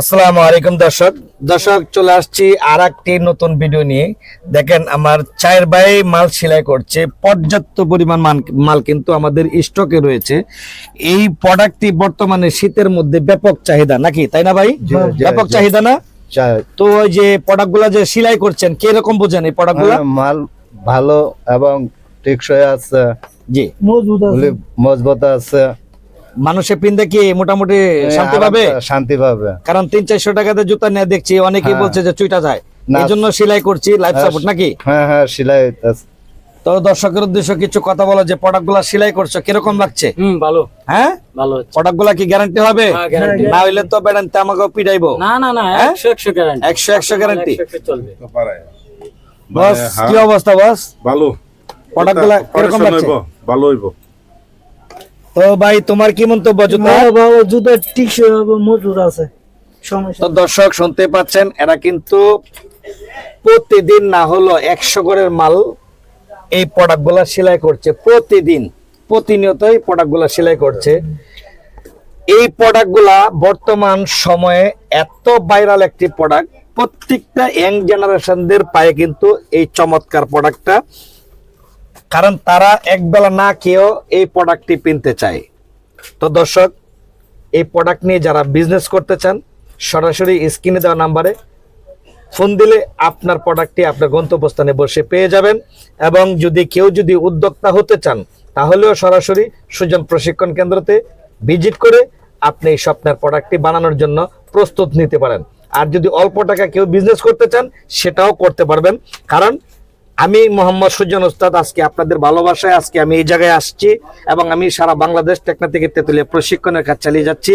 আসসালামু আলাইকুম দর্শক। দর্শক চলে আসছি আর একটি নতুন ভিডিও নিয়ে। দেখেন আমার চায়ের ভাই মাল সেলাই করছে। পর্যাপ্ত পরিমাণ মাল কিন্তু আমাদের স্টকে রয়েছে। এই প্রোডাক্টটি বর্তমানে শীতের মধ্যে ব্যাপক চাহিদা নাকি? তাই না ভাই? ব্যাপক চাহিদা না? তো ওই যে প্রোডাক্টগুলো যে সেলাই করছেন কীরকম বোঝেন এই প্রোডাক্টগুলো মাল ভালো এবং টেকসই আছে। জি। মজবুত আছে। মজবুত আছে। মানুষে পিনতে কি মোটামুটি শান্তি পাবে শান্তি পাবে কারণ তিন চারশো টাকাতে জুতা নিয়ে দেখছি অনেকেই হ্যাঁ। বলছে যে চুইটা যায়। এই জন্য সেলাই করছি লাইফ হ্যাঁ, সাপোর্ট নাকি? হ্যাঁ হ্যাঁ সেলাই তো দর্শকের উদ্দেশ্যে কিছু কথা বলো যে প্রোডাক্টগুলা সেলাই করছ কীরকম লাগছে? ভালো। হ্যাঁ? ভালো প্রোডাক্টগুলা কি গ্যারান্টি হবে? হ্যাঁ, না হইলে তো আমাকে পিটাইবো। না না না? একশো একশো গ্যারান্টি একশো একশো গ্যারান্টি চলবে। বস হ্যাঁ। কি অবস্থা বস? ভালো। প্রোডাক্টগুলা কীরকম লাগছে? ভালো হইব। তো ভাই তোমার কি মন্তব্য? জুতা হবে মজবুত আছে। তো দর্শক শুনতে পাচ্ছেন এরা কিন্তু প্রতিদিন না হলো একশো করের মাল এই প্রোডাক্টগুলা সেলাই করছে। প্রতিদিন প্রতিনিয়তই প্রোডাক্টগুলা সেলাই করছে। এই প্রোডাক্টগুলা বর্তমান সময়ে এত ভাইরাল একটি প্রোডাক্ট প্রত্যেকটা ইয়াং জেনারেশনদের পায়ে কিন্তু এই চমৎকার প্রোডাক্টটা কারণ তারা একবেলা না খেয়েও এই প্রোডাক্টটি কিনতে চায়। তো দর্শক, এই প্রোডাক্ট নিয়ে যারা বিজনেস করতে চান, সরাসরি স্ক্রিনে দেওয়া নাম্বারে ফোন দিলে আপনার প্রোডাক্টটি আপনার গন্তব্যস্থানে বসে পেয়ে যাবেন এবং যদি কেউ যদি উদ্যোক্তা হতে চান, তাহলেও সরাসরি সুজন প্রশিক্ষণ কেন্দ্রতে ভিজিট করে আপনি এই স্বপ্নের প্রোডাক্টটি বানানোর জন্য প্রস্তুত নিতে পারেন। আর যদি অল্প টাকা কেউ বিজনেস করতে চান, সেটাও করতে পারবেন। কারণ আমি মোহাম্মদ সুজন ওস্তাদ, আজকে আপনাদের ভালোবাসায় আজকে আমি এই জায়গায় আসছি এবং আমি সারা বাংলাদেশ টেকনা থেকে তেতুলিয়া প্রশিক্ষণের কাজ চালিয়ে যাচ্ছি।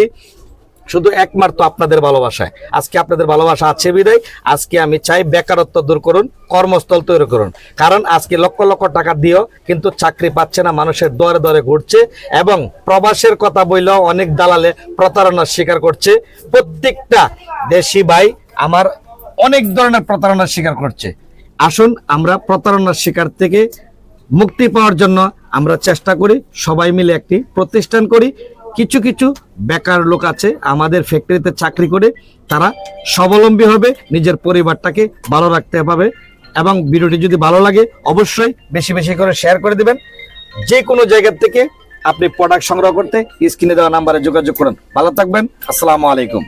শুধু একমাত্র আপনাদের ভালোবাসায়। আজকে আপনাদের ভালোবাসা আছে বিদায়। আজকে আমি চাই বেকারত্ব দূর করুন, কর্মস্থল তৈরি করুন। কারণ আজকে লক্ষ লক্ষ টাকা দিয়েও কিন্তু চাকরি পাচ্ছে না, মানুষের দরে দরে ঘুরছে এবং প্রবাসের কথা বললেও অনেক দালালে প্রতারণার শিকার করছে। প্রত্যেকটা দেশি ভাই আমার অনেক ধরনের প্রতারণার শিকার করছে। আসুন, আমরা প্রতারণার শিকার থেকে মুক্তি পাওয়ার জন্য আমরা চেষ্টা করি, সবাই মিলে একটি প্রতিষ্ঠান করি। কিছু কিছু বেকার লোক আছে, আমাদের ফ্যাক্টরিতে চাকরি করে, তারা স্বাবলম্বী হবে, নিজের পরিবারটাকে ভালো রাখতে পারবে। এবং ভিডিওটি যদি ভালো লাগে, অবশ্যই বেশি বেশি করে শেয়ার করে দেবেন। যে কোনো জায়গা থেকে আপনি প্রোডাক্ট সংগ্রহ করতে স্ক্রিনে দেওয়া নাম্বারে যোগাযোগ করুন। ভালো থাকবেন, আসসালামু আলাইকুম।